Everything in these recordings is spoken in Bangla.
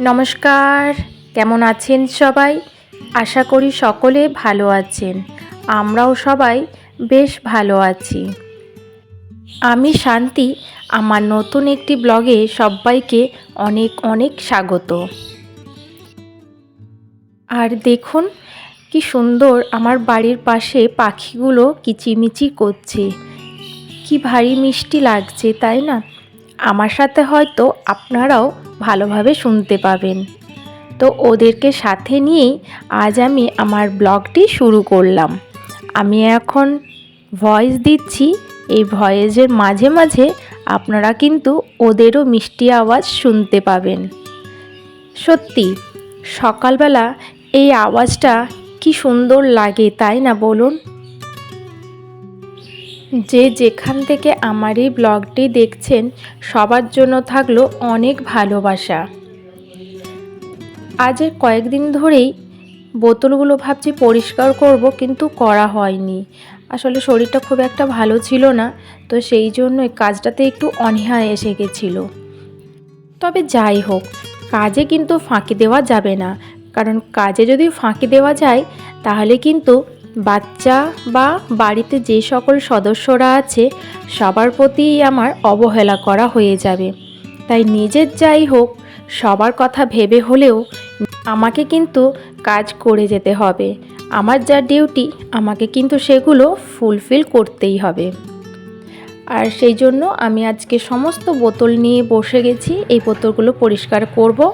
নমস্কার, কেমন আছেন সবাই? আশা করি সকলে ভালো আছেন। আমরাও সবাই বেশ ভালো আছি। আমি শান্তি, আমার নতুন একটি ব্লগে সবাইকে অনেক অনেক স্বাগত। আর দেখুন, কি সুন্দর আমার বাড়ির পাশে পাখিগুলো কিচিমিচি করছে। কি ভারী মিষ্টি লাগছে, তাই না? আমার সাথে হয়তো আপনারাও ভালোভাবে শুনতে পাবেন। তো ওদেরকে সাথে নিয়েই আজ আমি আমার ব্লগটি শুরু করলাম। আমি এখন ভয়েস দিচ্ছি, এই ভয়েসের মাঝে মাঝে আপনারা কিন্তু ওদেরও মিষ্টি আওয়াজ শুনতে পাবেন। সত্যি, সকালবেলা এই আওয়াজটা কি সুন্দর লাগে তাই না বলুন? যে যেখান থেকে আমার এই ব্লগটি দেখছেন, সবার জন্য থাকল অনেক ভালোবাসা। আজের কয়েকদিন ধরেই বোতলগুলো ভাবছি পরিষ্কার করব, কিন্তু করা হয়নি। আসলে শরীরটা খুব একটা ভালো ছিল না, তো সেই জন্য কাজটাতে একটু অনীহা এসে গেছিল। তবে যাই হোক, কাজে কিন্তু ফাঁকি দেওয়া যাবে না। কারণ কাজে যদি ফাঁকি দেওয়া যায়, তাহলে কিন্তু বাচ্চা বা বাড়িতে যে সকল সদস্যরা আছে, সবার প্রতিই আমার অবহেলা করা হয়ে যাবে। তাই নিজের যাই হোক, সবার কথা ভেবে হলেও আমাকে কিন্তু কাজ করে যেতে হবে। আমার যা ডিউটি, আমাকে কিন্তু সেগুলো ফুলফিল করতেই হবে। আর সেই জন্য আমি আজকে সমস্ত বোতল নিয়ে বসে গেছি। এই বোতলগুলো পরিষ্কার করব।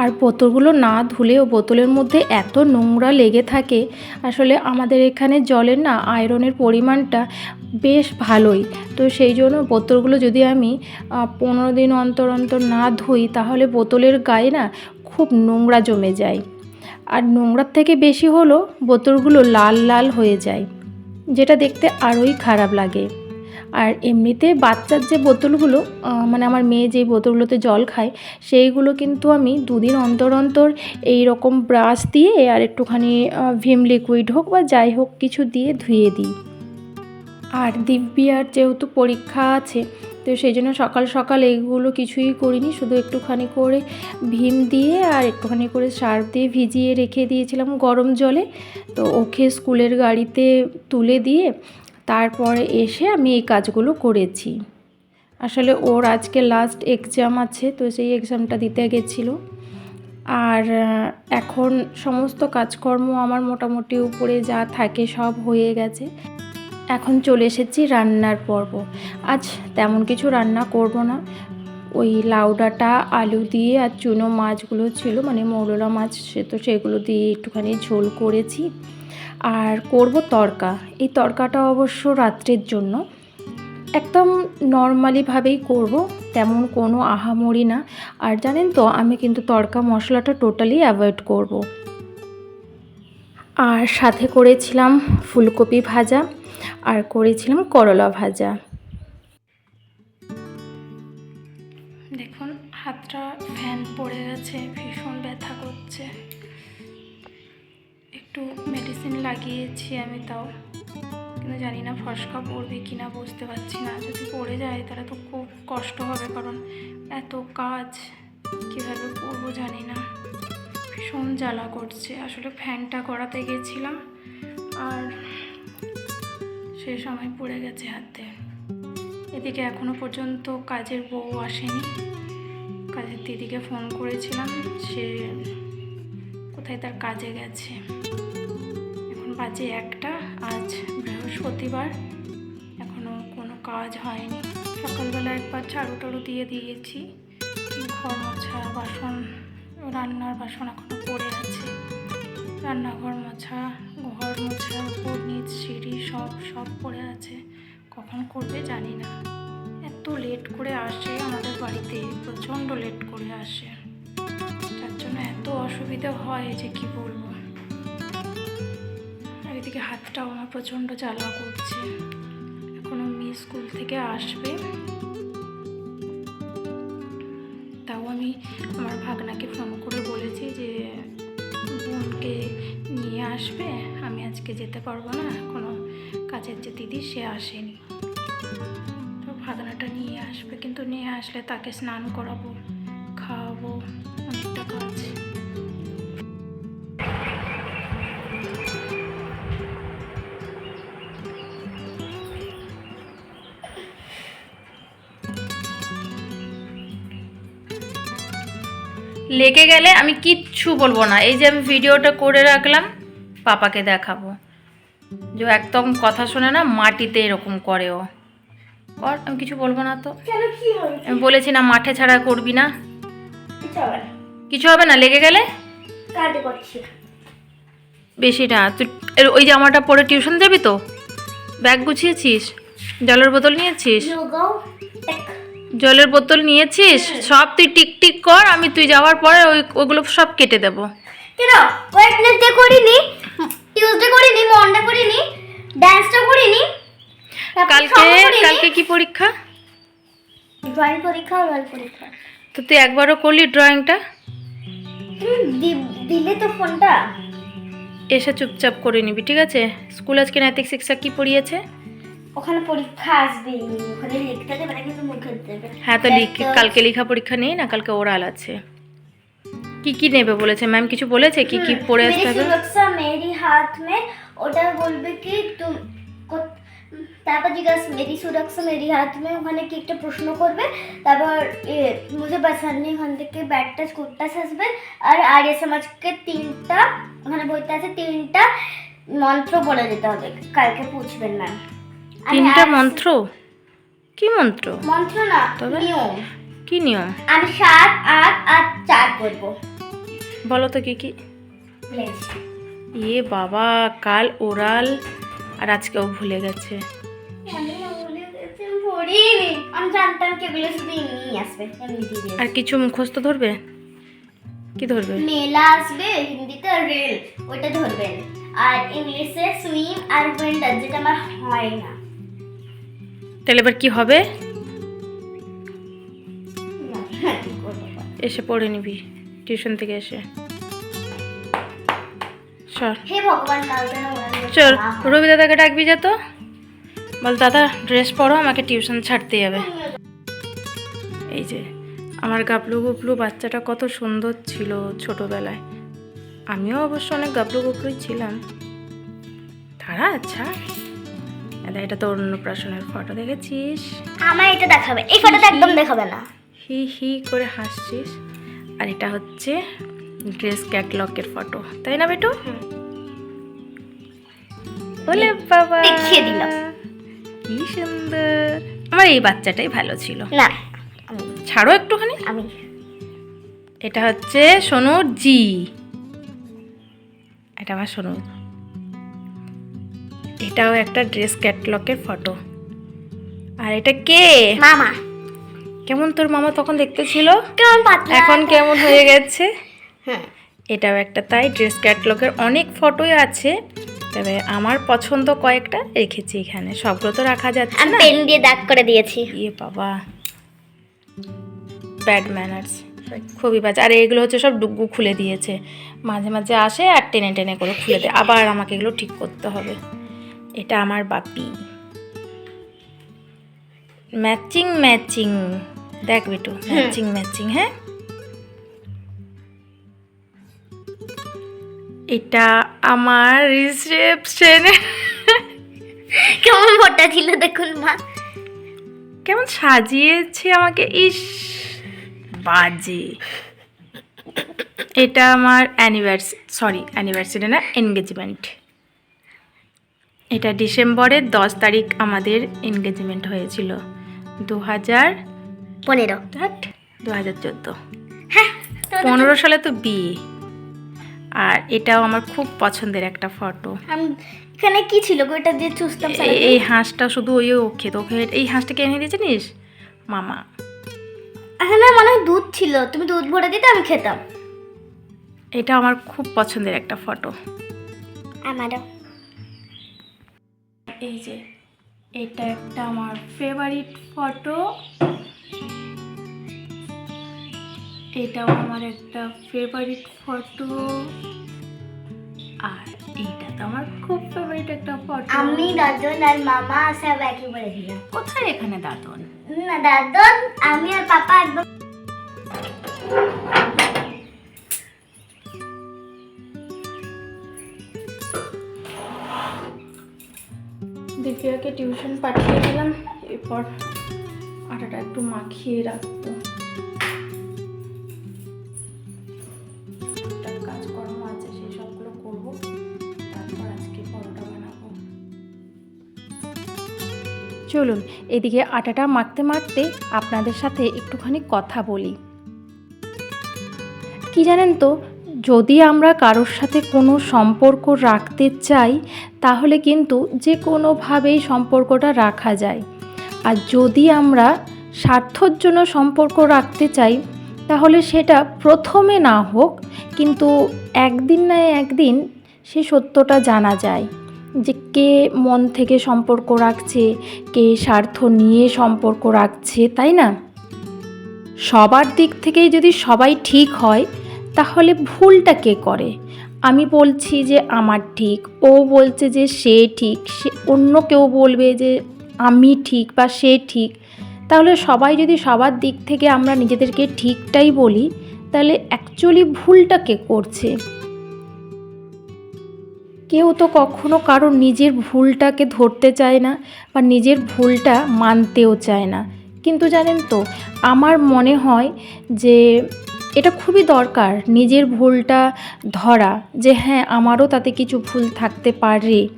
আর বোতলগুলো না ধুলেও বোতলের মধ্যে এত নোংরা লেগে থাকে, আসলে আমাদের এখানে জলের না আয়রনের পরিমাণটা বেশ ভালোই। তো সেই জন্য বোতলগুলো যদি আমি পনেরো দিন অন্তর অন্তর না ধুই, তাহলে বোতলের গায়ে না খুব নোংরা জমে যায়। আর নোংরার থেকে বেশি হলো বোতলগুলো লাল লাল হয়ে যায়, যেটা দেখতে আরোই খারাপ লাগে। আর এমনিতে বাচ্চার যে বোতলগুলো মানে আমার মেয়ে যেই বোতলগুলোতে জল খায়, সেইগুলো কিন্তু আমি দুদিন অন্তর অন্তর এই রকম ব্রাশ দিয়ে আর একটুখানি ভিম লিকুইড হোক বা যাই হোক কিছু দিয়ে ধুয়ে দিই। আর দিব্যার যেহেতু পরীক্ষা আছে, তো সেই জন্য সকাল সকাল এইগুলো কিছুই করিনি, শুধু একটুখানি করে ভীম দিয়ে আর একটুখানি করে সার্ফ দিয়ে ভিজিয়ে রেখে দিয়েছিলাম গরম জলে। তো ওকে স্কুলের গাড়িতে তুলে দিয়ে তারপরে এসে আমি এই কাজগুলো করেছি। আসলে ওর আজকে লাস্ট এক্সাম আছে, তো সেই এক্সামটা দিতে গেছিল। আর এখন সমস্ত কাজকর্ম আমার মোটামুটি উপরে যা থাকে সব হয়ে গেছে। এখন চলে এসেছি রান্নার পর্ব। আজ তেমন কিছু রান্না করব না। ওই লাউডাটা আলু দিয়ে আর চুনো মাছগুলো ছিল মানে মৌরলা মাছ সে তো সেগুলো দিয়ে একটুখানি ঝোল করেছি। আর করব তরকা। এই তরকাটা অবশ্য রাত্রের জন্য। একদম নর্মালিভাবেই করব, তেমন কোনো আহামরি না। আর জানেন তো, আমি কিন্তু তরকা মশলাটা টোটালি অ্যাভয়েড করব। আর সাথে করেছিলাম ফুলকপি ভাজা, আর করেছিলাম করলা ভাজা। দেখুন, হাতটা ফ্যান পড়ে গেছে। একটু মেডিসিন লাগিয়েছি আমি তাও। কিন্তু জানি না ফসকা পড়বে কি না বুঝতে পারছি না। যদি পড়ে যায় তাহলে তো খুব কষ্ট হবে, কারণ এত কাজ কীভাবে করব জানি না। ভীষণ জ্বালা করছে। আসলে ফ্যানটা করাতে গেছিলাম আর সে সময় পড়ে গেছে হাতে। এদিকে এখনও পর্যন্ত কাজের বউ আসেনি। কাজের দিদিকে ফোন করেছিলাম। সে কোথায় তার কাজে গেছে। এখন বাজে একটা, আজ বৃহস্পতিবার। এখনও কোনো কাজ হয়নি। সকালবেলা একবার ঝাড়ু টাড়ু দিয়ে দিয়েছি। ঘর মোছা, বাসন, রান্নার বাসন এখনও পড়ে আছে। রান্নাঘর মোছা, ঘর মোছা উপর নিচ সিঁড়ি সব সব পড়ে আছে। কখন করবে জানি না। এত লেট করে আসে আমাদের বাড়িতে, প্রচণ্ড লেট করে আসে। জন্য এত অসুবিধা হয় যে কি বলব? আর এদিকে হাতটাও আমার প্রচণ্ড জ্বালা করছে। এখনও মেয়ে স্কুল থেকে আসবে। তাও আমি আমার ভাগনাকে ফোন করে বলেছি যে, বোনকে নিয়ে আসবে। আমি আজকে যেতে পারব না কোনো কাজের যে দিদি, সে আসেনি। তো ভাগনাটা নিয়ে আসবে, কিন্তু নিয়ে আসলে তাকে স্নান করাবো, খাওয়াবো। লেগে গেলে আমি কিচ্ছু বলব না। এই যে আমি ভিডিওটা করে রাখলাম পাপাকে দেখাবো। যে একদম কথা শোনে না মাটিতে এরকম করে ও। কর আমি কিছু বলব না তো? আমি বলেছি না মাঠে ছাড়া করবি না। কিছু হবে না লেগে গেলে? কাটে করছি। বেশি না তুই ওই জামাটা পরে টিউশন যাবি তো? ব্যাগ গুছিয়েছিস? জলের বোতল নিয়েছিস? জলের বোতল নিয়েছিস? সব তুই টিক টিক কর আমি তুই যাওয়ার পরে ওই ওগুলো সব কেটে দেবো। কেন? ওয়েডনেসডে করিনি। টিউসডে করিনি মন্ডে করিনি। ড্যান্সটা করিনি। কালকে কালকে কি পরীক্ষা? ড্রয়িং পরীক্ষা ড্রয়িং পরীক্ষা। তো তুই একবারও করলি ড্রয়িংটা দিলে তো ফোনটা। এসে চুপচাপ করে নিবি ঠিক আছে? স্কুল আজকে নাইতিক শিক্ষা কি পড়িয়েছে? ওখানে পরীক্ষা আসবে ওখানে লিখতে দেবে না কিন্তু মুখে দেবে। হ্যাঁ তো লিখ কালকে লেখা পরীক্ষা নেই না কালকে ওরাল আছে? কি কি নেবে বলেছে? ম্যাম কিছু বলেছে? কি কি পড়ে আসতে হবে? মেরি হাত মে ওটা বলবে কি তুমি তারপর জিজ্ঞাসা মেরি সুরক্ষা মেরি হাত। মে ওখানে কি একটা প্রশ্ন করবে? তারপর মুঝে পছন্দ ওখান থেকে ব্যাটটা কুটটা আসবে আর আর্য সমাজকে তিনটা ওখানে বইতে আছে তিনটা মন্ত্র বলে যেতে হবে। কালকে পুছবেন ম্যাম তিনটা মন্ত্র? কি মন্ত্র? মন্ত্র না? নিয়ম। কি নিয়ম? আমি সাত আট আর চার বলব বলো তো কি কি? ইয়ে বাবা কাল ওরাল আর আজকেও ভুলে গেছে। আর কিছু মুখস্থ ধরবে? কি ধরবে? মেলা আসবে হিন্দিতে রেল ওইটা ধরবেন আর ইংলিশে সুইম আর উইন্টার যেটা আমার হয় না। তাহলে এবার কি হবে? এসে পড়ে নিবি টিউশন থেকে এসে। সর। হে ভগবান ওরা যেন চল রবি দাদাকে ডাকবি যা তো। বল দাদা ড্রেস পরো আমাকে টিউশন ছাড়তে যাবে এই যে আমার গাবলু গুবলু বাচ্চাটা কত সুন্দর ছিল ছোটবেলায়। আমিও অবশ্য অনেক গাবলু গুবলুই ছিলাম। তারা আচ্ছা। দাদা এটা তো অন্নপ্রাশনের ফটো দেখেছিস? আমার এটা দেখাবে। এই ফটোটা একদম দেখাবে না। হি হি করে হাসছিস। আর এটা হচ্ছে ড্রেস ক্যাটলগের ফটো তাই না বেটু? বলে বাবা দেখিয়ে দিলাম। কি সুন্দর। আমার এই বাচ্চাটাই ভালো ছিল। না। ছাড়ো একটুখানি। আমি এটা হচ্ছে সোনুর জি। এটা আমার সোনু এটাও একটা ড্রেস ক্যাটলগের ফটো। আর এটা কে? মামা। কেমন তোর মামা তখন দেখতে ছিল? কেমন এখন কেমন হয়ে গেছে? হ্যাঁ। এটাও একটা তাই ড্রেস ক্যাটলগের অনেক ফটোই আছে। তবে আমার পছন্দ কয়েকটা রেখেছি এখানে। সবগুলো তো রাখা যাচ্ছে আমি না। পেন দিয়ে দাগ করে দিয়েছি। ইয়ে বাবা। Bad manners. খুবই বাজে। আর এগুলো হচ্ছে সব ডুগু খুলে দিয়েছে। মাঝে মাঝে আসে আর টেনে টেনে করে খুলে দেয়। আবার আমাকে এগুলো ঠিক করতে হবে। এটা আমার বাপি। Matching matching. দেখ বেটু ম্যাচিং ম্যাচিং হ্যাঁ? এটা আমার রিসেপশনে। কেমন ফটো ছিল দেখুন মা। কেমন সাজিয়েছে আমাকে ইস বাজে। এটা আমার অ্যানিভার্সারি সরি অ্যানিভার্সারি না এনগেজমেন্ট এটা ডিসেম্বরের দশ তারিখ আমাদের এনগেজমেন্ট হয়েছিল। দু হাজার পনেরো। দু হাজার চোদ্দ। হ্যাঁ পনেরো সালে তো বিয়ে। আর এটাও আমার খুব পছন্দের একটা ফটো। এখানে কি ছিল গো? এটা দিয়ে চুষতাম এই- এই হাঁসটা শুধু ওই খেত ওকে এই হাঁসটাকে এনে দিয়েছে জানিস? মামা। এখানে মনে হয় দুধ ছিল। তুমি দুধ ভরে দিতে আমি খেতাম। এটা আমার খুব পছন্দের একটা ফটো। আমারও। এই যে এটা একটা আমার ফেভারিট ফটো। এটাও আমার একটা ফেভারিট ফটো আর এইটা তো আমার খুব ফেভারিট একটা ফটো আমি দাদন আর মামা সব একই বলে দিলাম। কোথায় এখানে দাদন? না দাদন আমি আর পাপা একদম দিব্যাকে টিউশন পাঠিয়ে দিলাম এরপর আটাটা একটু মাখিয়ে রাখব। চলুন এদিকে আটাটা মাখতে মাখতে আপনাদের সাথে একটুখানি কথা বলি। কি জানেন তো, যদি আমরা কারোর সাথে কোনো সম্পর্ক রাখতে চাই, তাহলে কিন্তু যে কোনোভাবেই সম্পর্কটা রাখা যায়। আর যদি আমরা স্বার্থর জন্য সম্পর্ক রাখতে চাই, তাহলে সেটা প্রথমে না হোক, কিন্তু একদিন না একদিন সে সত্যটা জানা যায়। যে কে মন থেকে সম্পর্ক রাখছে, কে স্বার্থ নিয়ে সম্পর্ক রাখছে, তাই না? সবার দিক থেকেই যদি সবাই ঠিক হয়, তাহলে ভুলটা কে করে? আমি বলছি যে আমার ঠিক, ও বলছে যে সে ঠিক, সে অন্য কেউ বলবে যে আমি ঠিক বা সে ঠিক। তাহলে সবাই যদি সবার দিক থেকে আমরা নিজেদেরকে ঠিকটাই বলি, তাহলে অ্যাকচুয়ালি ভুলটা কে করছে? কেউ তো কখনো কারও নিজের ভুলটাকে ধরতে চায় না বা নিজের ভুলটা মানতেও চায় না। কিন্তু জানেন তো, আমার মনে হয় যে এটা খুবই দরকার নিজের ভুলটা ধরা যে হ্যাঁ আমারও তাতে কিছু ভুল থাকতে পারে।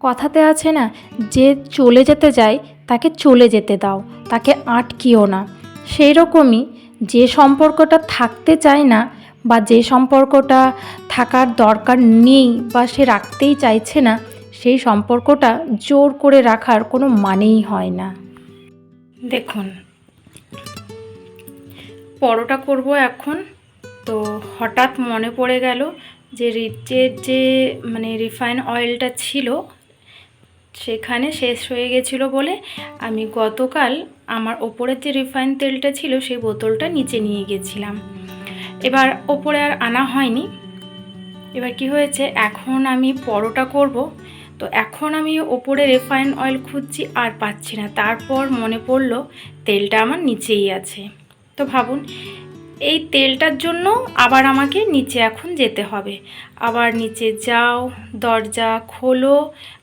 কথাতে আছে না, যে চলে যেতে যায় তাকে চলে যেতে দাও, তাকে আটকিও না। সেই রকমই যে সম্পর্কটা থাকতে চায় না বা যে সম্পর্কটা থাকার দরকার নেই বা সে রাখতেই চাইছে না, সেই সম্পর্কটা জোর করে রাখার কোনো মানেই হয় না। দেখুন, পরোটা করব এখন। তো হঠাৎ মনে পড়ে গেল যে রিচের যে মানে রিফাইন অয়েলটা ছিল, সেখানে শেষ হয়ে গেছিল বলে আমি গতকাল আমার ওপরের যে রিফাইন তেলটা ছিল, সেই বোতলটা নিচে নিয়ে গেছিলাম। এবার ওপরে আর আনা হয়নি। এবার কি হয়েছে? এখন আমি পরোটা করব। তো এখন আমি ওপরে রিফাইন অয়েল খুঁজছি আর পাচ্ছি না। তারপর মনে পড়ল তেলটা আমার নিচেই আছে। তো ভাবুন, এই তেলটার জন্য আবার আমাকে নিচে এখন যেতে হবে। আবার নিচে যাও, দরজা খোলো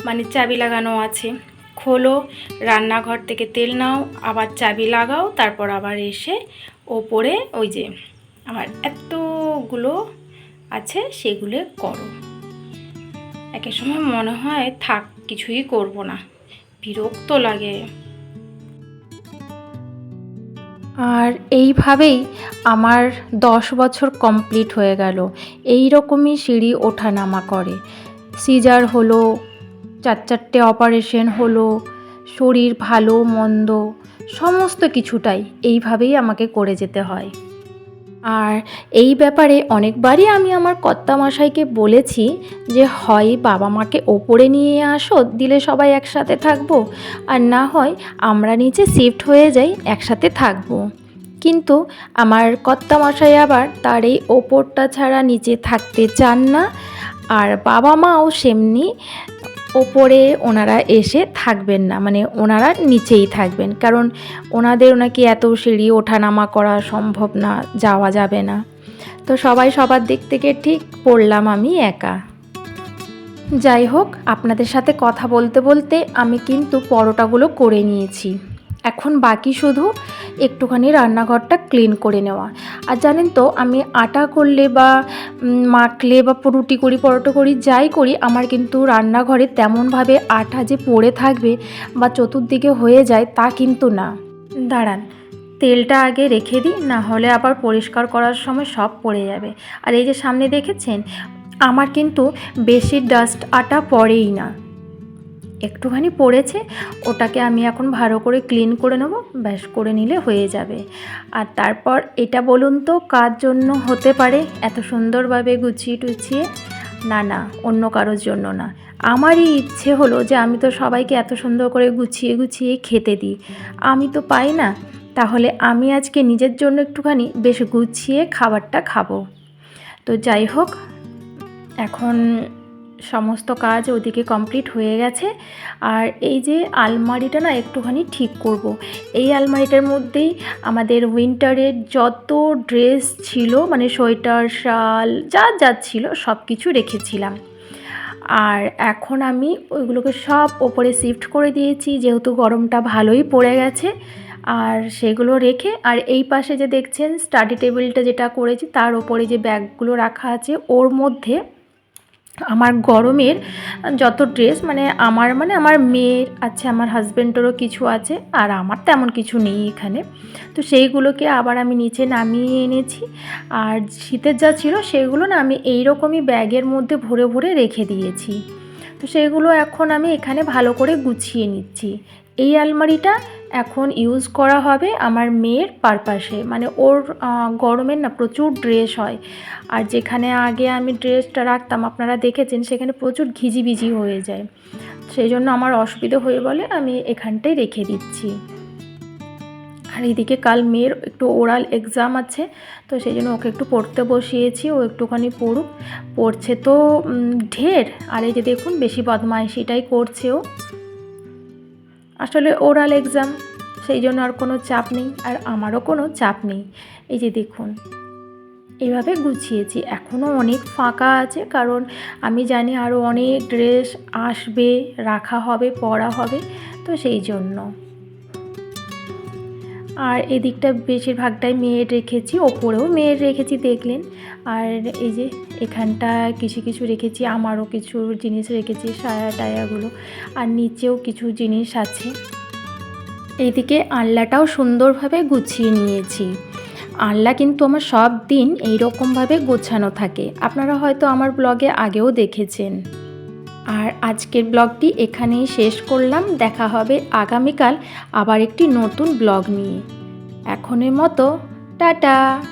মানে চাবি লাগানো আছে। খোলো, রান্নাঘর থেকে তেল নাও, আবার চাবি লাগাও, তারপর আবার এসে ওপরে ওই যে আমার এতগুলো আছে, সেগুলো করো। একের সময় মনে হয়, থাক, কিছুই করব না। বিরক্ত লাগে। আর এইভাবেই আমার দশ বছর কমপ্লিট হয়ে গেল। এই রকমই সিঁড়ি ওঠা নামা করে। সিজার হলো, চার চারটে অপারেশন হলো, শরীর ভালো, মন্দ, সমস্ত কিছুটাই এইভাবেই আমাকে করে যেতে হয়। আর এই ব্যাপারে অনেকবারই আমি আমার কর্তামশাইকে বলেছি যে, হয় বাবা মাকে ওপরে নিয়ে আসো, দিলে সবাই একসাথে থাকব। আর না হয় আমরা নিচে শিফট হয়ে যাই, একসাথে থাকব। কিন্তু আমার কর্তামশাই আবার তার এই ওপরটা ছাড়া নিচে থাকতে চান না। আর বাবা মাও সেমনি ওপরে ওনারা এসে থাকবেন না মানে ওনারা নিচেই থাকবেন। কারণ ওনাদের নাকি এত সিঁড়ি ওঠানামা করা সম্ভব না, যাওয়া যাবে না। তো সবাই সবার দিক থেকে ঠিক পড়লাম আমি একা। যাই হোক, আপনাদের সাথে কথা বলতে বলতে আমি কিন্তু পরোটাগুলো করে নিয়েছি। এখন বাকি শুধু একটুখানি রান্নাঘরটা ক্লিন করে নেওয়া। আর জানেন তো, আমি আটা করলে বা মাখলে বা রুটি করি, পরোটা করি, যাই করি, আমার কিন্তু রান্নাঘরে তেমনভাবে আটা যে পড়ে থাকবে বা চতুর্দিকে হয়ে যায় তা কিন্তু না। দাঁড়ান, তেলটা আগে রেখে দিই, না হলে আবার পরিষ্কার করার সময় সব পড়ে যাবে। আর এই যে সামনে দেখেছেন, আমার কিন্তু বেশি ডাস্ট আটা পড়েই না। একটুখানি পড়েছে, ওটাকে আমি এখন ভালো করে ক্লিন করে নেব, ব্যাস করে নিলে হয়ে যাবে। আর তারপর এটা বলুন তো, কার জন্য হতে পারে এত সুন্দরভাবে গুছিয়ে টুছিয়ে? না না, অন্য কারোর জন্য না। আমারই ইচ্ছে হলো যে আমি তো সবাইকে এত সুন্দর করে গুছিয়ে গুছিয়ে খেতে দিই। আমি তো পাই না, তাহলে আমি আজকে নিজের জন্য একটুখানি বেশ গুছিয়ে খাবারটা খাব। তো যাই হোক, এখন সমস্ত কাজ ওদিকে কমপ্লিট হয়ে গেছে। আর এই যে আলমারিটা না একটুখানি ঠিক করব। এই আলমারিটার মধ্যেই আমাদের উইন্টারের যত ড্রেস ছিল মানে সোয়েটার, শাল, যা যা ছিল সব কিছু রেখেছিলাম। আর এখন আমি ওইগুলোকে সব ওপরে শিফট করে দিয়েছি, যেহেতু গরমটা ভালোই পড়ে গেছে। আর সেগুলো রেখে, আর এই পাশে যে দেখছেন, স্টাডি টেবিলটা যেটা করেছি, তার ওপরে যে ব্যাগগুলো রাখা আছে, ওর মধ্যে আমার গরমের যত ড্রেস মানে আমার মানে আমার মেয়ের আছে, আমার হাজব্যান্ডেরও কিছু আছে, আর আমার তেমন কিছু নেই এখানে। তো সেইগুলোকে আবার আমি নিচে নামিয়ে এনেছি, আর শীতের যা ছিল সেগুলো না আমি এই রকমই ব্যাগের মধ্যে ভরে ভরে রেখে দিয়েছি। তো সেগুলো এখন আমি এখানে ভালো করে গুছিয়ে নিচ্ছি। এই আলমারিটা এখন ইউজ করা হবে আমার মেয়ের পারপাসে। মানে ওর গরমের না প্রচুর ড্রেস হয়। আর যেখানে আগে আমি ড্রেসটা রাখতাম, আপনারা দেখেছেন, সেখানে প্রচুর ঘিজিবিজি হয়ে যায়। সেই জন্য আমার অসুবিধা হয়ে বলে আমি এখানটাই রেখে দিচ্ছি। আর এদিকে কাল মেয়ের একটু ওরাল এক্সাম আছে, তো সেই জন্য ওকে একটু পড়তে বসিয়েছি, ও একটুখানি পড়ুক। পড়ছে তো ঢের। আর এই যে দেখুন, বেশি বদমাইশিটাই করছে ও। আসলে ওরাল এক্সাম, সেই জন্য আর কোনো চাপ নেই আর আমারও কোনো চাপ নেই। এই যে দেখুন, এভাবে গুছিয়েছি। এখনও অনেক ফাঁকা আছে কারণ আমি জানি আরও অনেক ড্রেস আসবে, রাখা হবে, পরা হবে, তো সেই জন্য। আর এদিকটা বেশিরভাগটাই মেয়ের রেখেছি, ওপরেও মেয়ের রেখেছি, দেখলেন। আর এই যে এখানটা কিছু কিছু রেখেছি, আমারও কিছু জিনিস রেখেছি, সায়া টায়াগুলো, আর নিচেও কিছু জিনিস আছে। এইদিকে আনলাটাও সুন্দরভাবে গুছিয়ে নিয়েছি। আনলা কিন্তু আমার সব দিন এইরকমভাবে গোছানো থাকে। আপনারা হয়তো আমার ব্লগে আগেও দেখেছেন। আর আজকের ব্লগটি এখানেই শেষ করলাম। দেখা হবে আগামীকাল আবার একটি নতুন ব্লগ নিয়ে। এখনের মতো, টাটা!